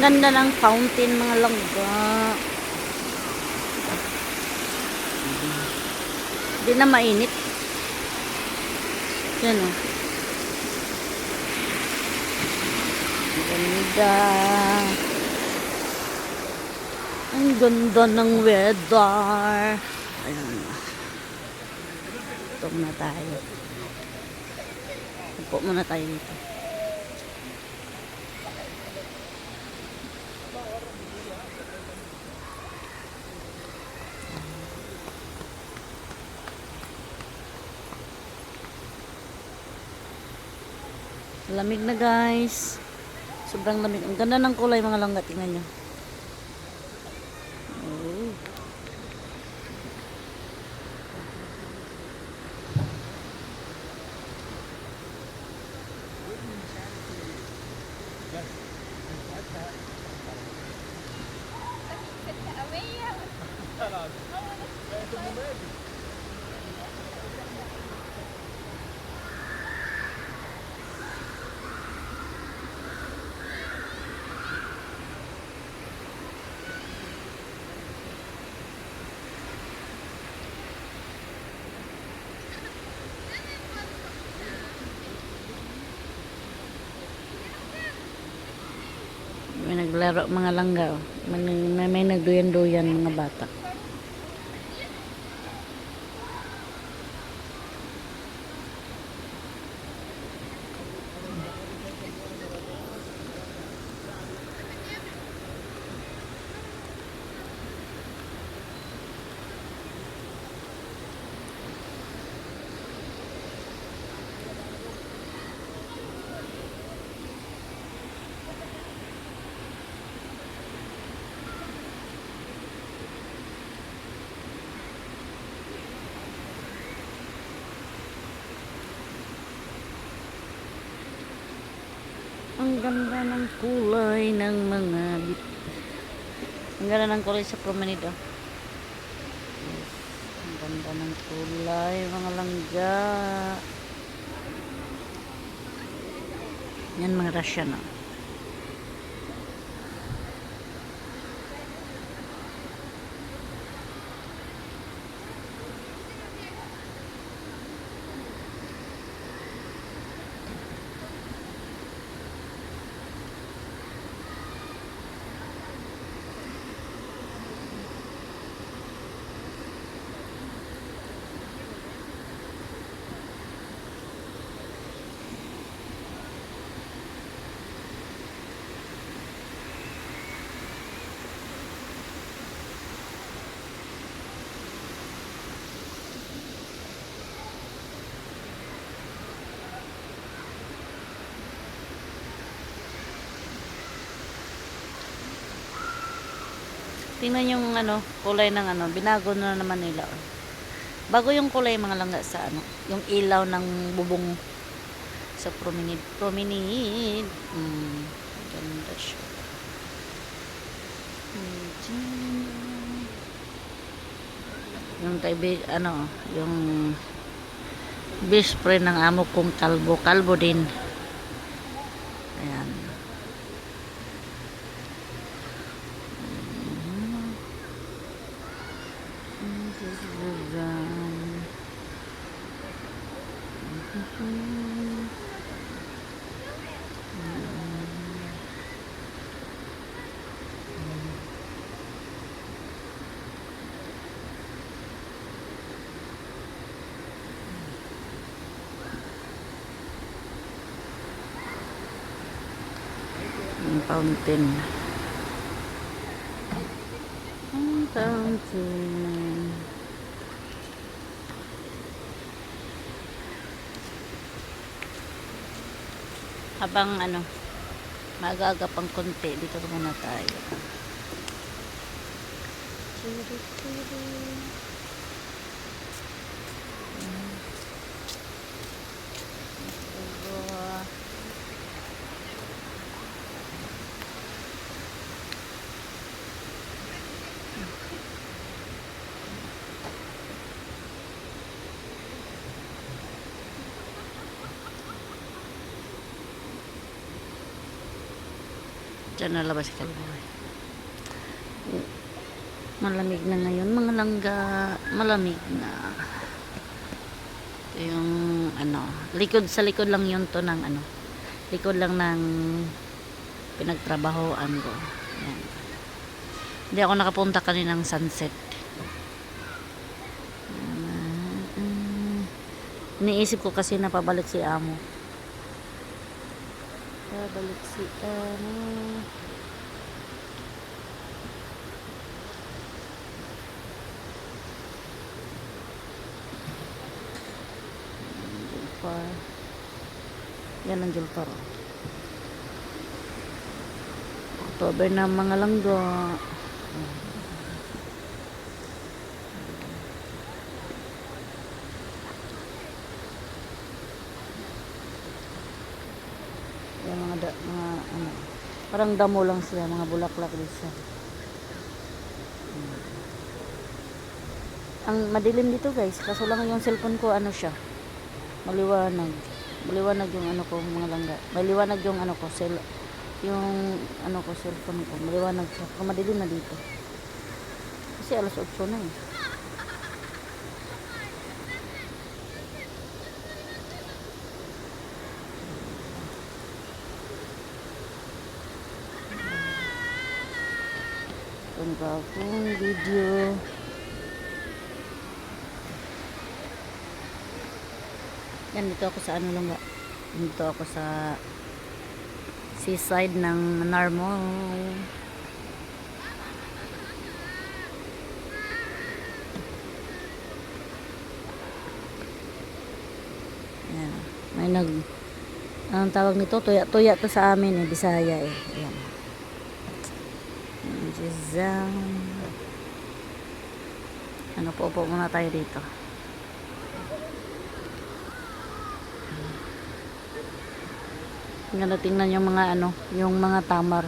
ganda ng fountain mga langga. Hindi na mainit. Yan o. Ang Ganda. Ang ganda ng weather. Ayan. Ito muna tayo. Upo muna tayo dito. Lamig na guys. Sobrang lamig. Ang ganda ng kulay mga langga. Tingnan nyo. Oh. May naglaro mga langga. oh. May, may, may nagduyan-duyan mga bata. Ang ganda ng kulay ng mga bit. Ang ganda ng kulay sa promenade. Oh. Yes. Ang ganda ng kulay, mga langga. Yan mga Russian. Oh. Tingnan yung ano, kulay ng ano, binago na naman nila. oh. Bago yung kulay mga langga sa ano, yung ilaw ng bubong sa promenade. Promenade. Mm, ganda siya. Yung kaibi, ano, yung best friend ng amo kong kalbo. Kalbo din. Ayan. Yung fountain. Ang fountain. Habang ano, maaga-aga pang konti, dito muna tayo. Diba? Diyan nalabas si Kaliboy. Malamig na ngayon, mga langga. Malamig na. Yung, ano, likod, sa likod lang yun to ng, ano, likod lang ng pinagtrabahoan ko. Yan. Hindi ako nakapunta kaninang sunset. Iniisip ko kasi na pabalik si Amo. Pabalik si Amo. Julpar. Yan ang Julpar. October na mga langgo. Yan mga da, mga ano, parang damo lang sila, mga bulaklak din siya. Hmm. Ang madilim dito guys, kaso lang yung cellphone ko ano siya, maliwanag. Maliwanag yung ano ko, mga langga. Maliwanag yung ano ko, cell, yung ano ko, cellphone ko. Maliwanag siya. Kung madilim na dito. Kasi alas 8 na eh. Bagong video. Yan, dito ako sa ano lang ba? Dito ako sa seaside ng Narmo. Yan. May nag anong tawag nito? Tuya, tuya to sa amin eh, Bisaya eh. Yan. Jizang. Ano po po muna tayo dito. Ganda tingnan yung mga ano, yung mga tamar.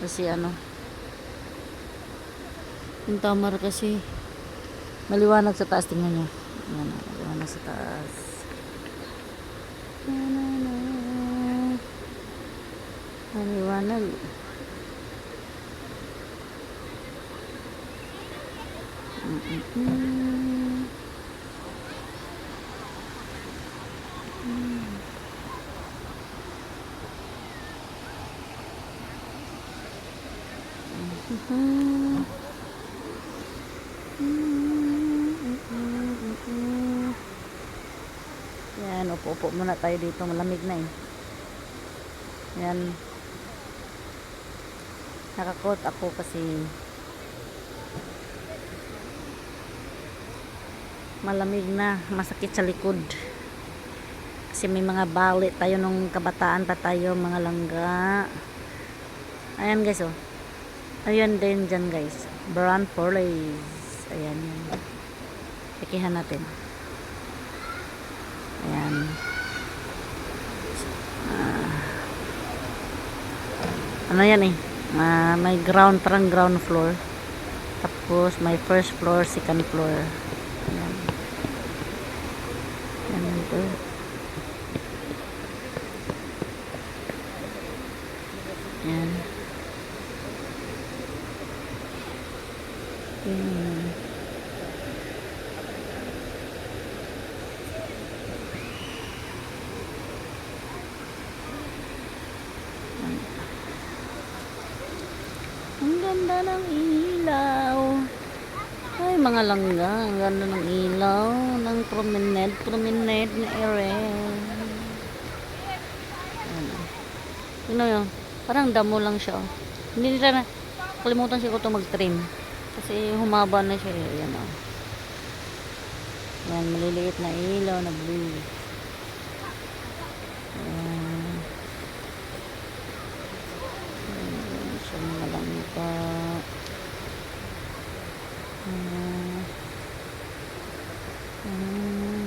Kasi ano, yung tamar kasi maliwanag sa taas tingnan nyo. Yan, maliwanag sa taas. Na, na, Mm-mm. Mhm. Yan, upo-upo muna tayo dito. Malamig na eh. Yan. Nakakot ako kasi malamig na. Masakit sa likod. Kasi may mga balit tayo nung kabataan pa tayo, mga langga. Ayan guys oh. Ayan din dyan guys. Brown Forlays. Ayan yan. Pikihan natin. Ayan. Ah. ano yan eh. Ah, may ground, parang ground floor. Tapos may first floor, second floor. Ayan. Ayan ito. Ayan. Hmm. Ang ganda ng ilaw. Ay, mga langga. Ang ganda ng ilaw. Ng promenade. Promenade na area. Ano. Tingnan nyo. Parang damo lang siya. oh. Hindi nila na. Kalimutan siguro ito mag-trim. Kasi humaba na siya. eh. Ayan o. Yan, maliliit na ilaw na blue. Ayan. Ayan siya mga langka. Ayan. Ayan.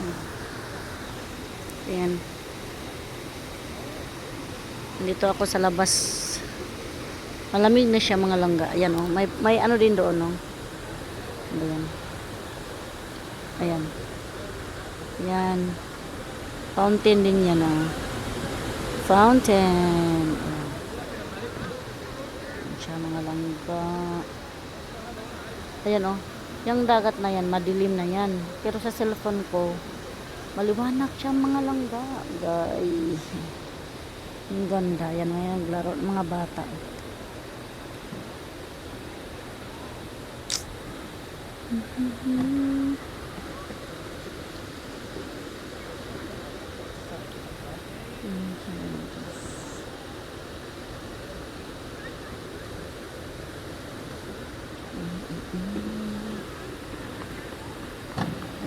Mm. Ayan. Dito ako sa labas. Malamig na siya mga langga. Ayan oh. May, may ano din doon oh. Ayan. Ayan. Ayan. Fountain din yan oh. Fountain. Ayan. Ayan siya mga langga. Ayan oh. Yung dagat na yan, madilim na yan. Pero sa cellphone ko, maliwanag siya mga langga. Guys. Ang ganda. Yan may naglaro mga bata.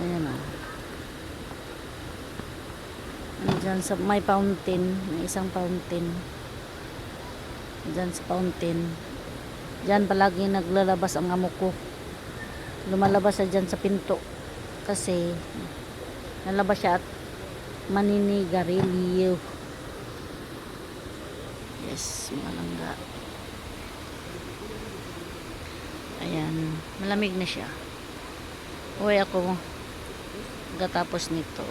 Ayan o. Diyan sa may fountain, may isang fountain. Diyan sa fountain. Diyan palagi naglalabas ang amo ko. Lumalabas siya dyan sa pinto. Kasi nalabas siya at maninigarilyo. Yes, malangga. Ayan, malamig na siya. Uwi ako pagkatapos nito.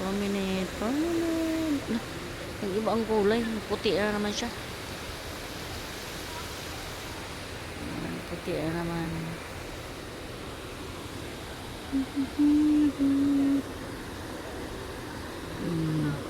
Prominent, prominent. Nah, Ang iba ang kulay. Puti na naman siya. Puti na naman. Mm. Mm,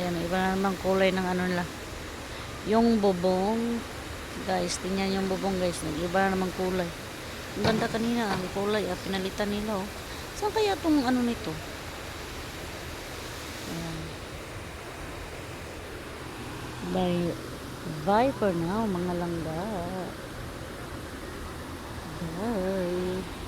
Ayan, iba naman kulay ng ano nila. Yung bubong, guys, tingnan yung bubong guys, nag-iba naman kulay. Ang ganda kanina, ang kulay, ah, pinalitan nila oh. Saan kaya tong ano nito? Ayan. Bye, bye for now, mga langga. Bye.